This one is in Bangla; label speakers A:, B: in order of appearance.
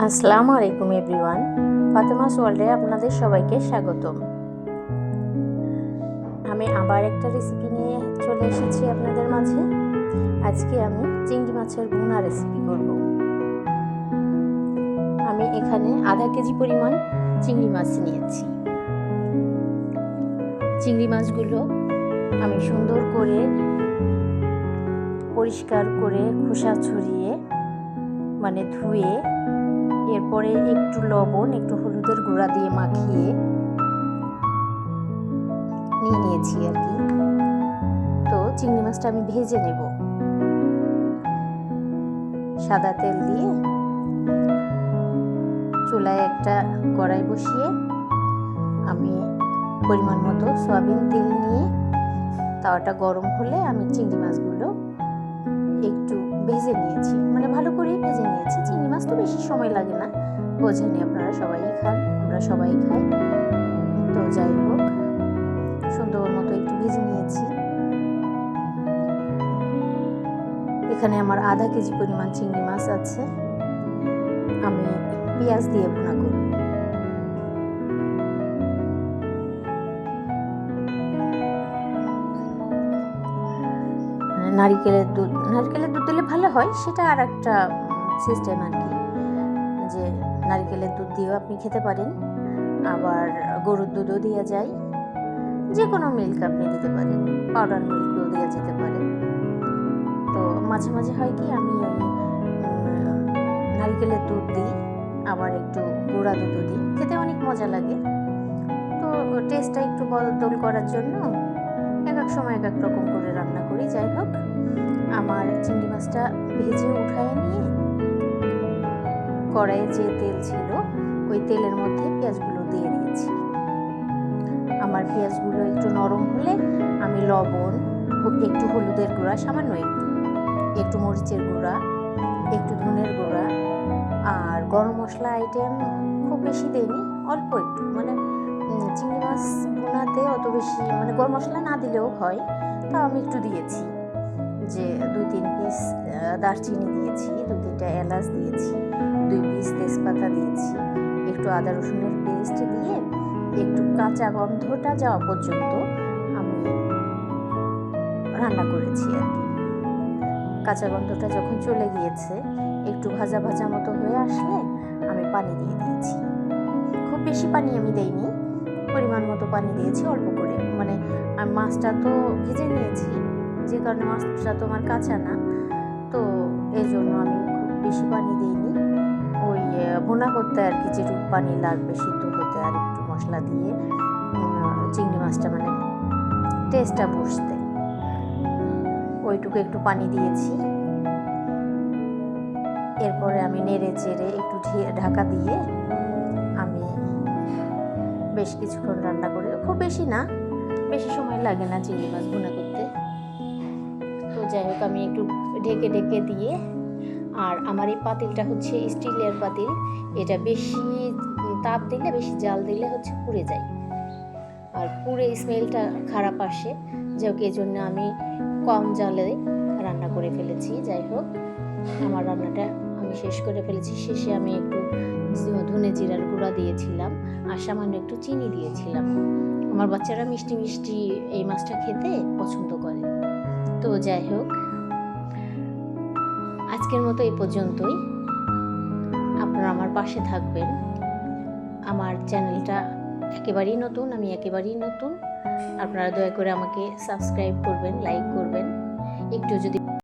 A: আসসালামু আলাইকুম এভরিওয়ান ফাতেমাস ওয়ার্ল্ডে আপনাদের সবাইকে স্বাগতম। আমি আবার একটা রেসিপি নিয়ে চলে এসেছি আপনাদের মাঝে। আজকে আমি চিংড়ি মাছের ভুনা রেসিপি করব। আমি এখানে আধা কেজি পরিমাণ চিংড়ি মাছ নিয়েছি। চিংড়ি মাছগুলো আমি সুন্দর করে পরিষ্কার করে খোসা ছড়িয়ে মানে ধুয়ে এরপরে একটু লবণ, একটু হলুদের গুঁড়া দিয়ে মাখিয়ে নিয়ে নিয়েছি আর কি। তো চিংড়ি মাছটা আমি ভেজে নেব। সাদা তেল দিয়ে চুলায় একটা কড়াই বসিয়ে আমি পরিমাণ মতো সয়াবিন তেল নিয়ে তাওয়াটা গরম হলে আমি চিংড়ি মাছগুলো তো বেশি সময় লাগে না। বোঝেনি আপনারা সবাই খান, আমরা সবাই খাই। তো যাই হোক, সুন্দর মতো একটু ভেজে নিয়েছি। এখানে আমার আধা কেজি পরিমাণ চিংড়ি মাছ আছে। আমি পেঁয়াজ দিয়ে ভুনা করব। নারিকেলের দুধ, নারকেলের দুধ দিলে ভালো হয়, সেটা আর একটা সিস্টেম আর কি। যে নারকেলের দুধ দিয়েও আপনি খেতে পারেন, আবার গরুর দুধও দেওয়া যায়। যে কোনো মিল্ক আপনি দিতে পারেন পাউডার মিল্কও দেওয়া যেতে পারে। তো মাঝে মাঝে হয় কি, আমি নারকেলের দুধ দিই, আবার একটু গুঁড়া দুধও দিই। খেতে অনেক মজা লাগে। তো টেস্টটা একটু বদল করার জন্য এক এক সময় এক এক রকম করে রান্না করি। যাই হোক, আমার চিংড়ি মাছটা ভেজে উঠায় নিয়ে কড়াইয়ে যে তেল ছিল, ওই তেলের মধ্যে পেঁয়াজগুলো দিয়ে দিয়েছি। আমার পেঁয়াজগুলো একটু নরম হলে আমি লবণ একটু হলুদের গুঁড়া, সামান্য একটু। একটু মরিচের গুঁড়া, একটু ধনের গুঁড়া আর গরম মশলা আইটেম খুব বেশি দেয়নি অল্প একটু। মানে চিংড়ি মাছ বোনাতে অত বেশি মানে গরম মশলা না দিলেও হয়, তাও আমি একটু দিয়েছি। যে দুই তিন পিস দারচিনি দিয়েছি দু তিনটা এলাচ দিয়েছি দুই পিস তেজপাতা দিয়েছি। একটু আদা রসুনের পেস্ট দিয়ে একটু কাঁচা গন্ধটা যাওয়া পর্যন্ত আমি রান্না করেছি আর কি। কাঁচা গন্ধটা যখন চলে গিয়েছে, একটু ভাজা ভাজা মতো হয়ে আসলে আমি পানি দিয়ে দিয়েছি। খুব বেশি পানি আমি দেইনি, পরিমাণ মতো পানি দিয়েছি অল্প করে। মানে আর মাছটা তো ভেজে নিয়েছি, যে কারণে মাছটা তো আমার কাঁচা না। তো এই জন্য আমি খুব বেশি পানি দিইনি। ওই ভুনা করতে আর কি যেটুকু পানি লাগবে সিদ্ধ হতে আর একটু মশলা দিয়ে চিংড়ি মাছটা মানে টেস্টটা বসতে। ওইটুকু একটু পানি দিয়েছি। এরপরে আমি নেড়ে চেড়ে একটু ঢাকা দিয়ে আমি বেশ কিছুক্ষণ রান্না করে। খুব বেশি না, বেশি সময় লাগে না চিংড়ি মাছ ভুনা করতে। তো যাই হোক, আমি একটু ঢেকে ঢেকে দিয়ে আর আমার এই পাতিলটা হচ্ছে স্টিলের পাতিল। এটা বেশি তাপ দিলে, বেশি জাল দিলে হচ্ছে পুড়ে যায়। আর পুড়ে স্মেলটা খারাপ আসে। যাই হোক এই জন্য আমি কম জালে রান্না করে ফেলেছি। যাই হোক, আমার রান্নাটা আমি শেষ করে ফেলেছি। শেষে আমি একটু ধনে জিরার গুঁড়া দিয়েছিলাম আর সামান্য একটু চিনি দিয়েছিলাম। আমার বাচ্চারা মিষ্টি মিষ্টি এই মাছটা খেতে পছন্দ করে। তো যাই হোক আজকের মতো এই পর্যন্তই। আপনারা আমার পাশে থাকবেন। আমার চ্যানেলটা একেবারেই নতুন, আমি একেবারেই নতুন। আপনারা দয়া করে আমাকে সাবস্ক্রাইব করবেন, লাইক করবেন। একটু যদি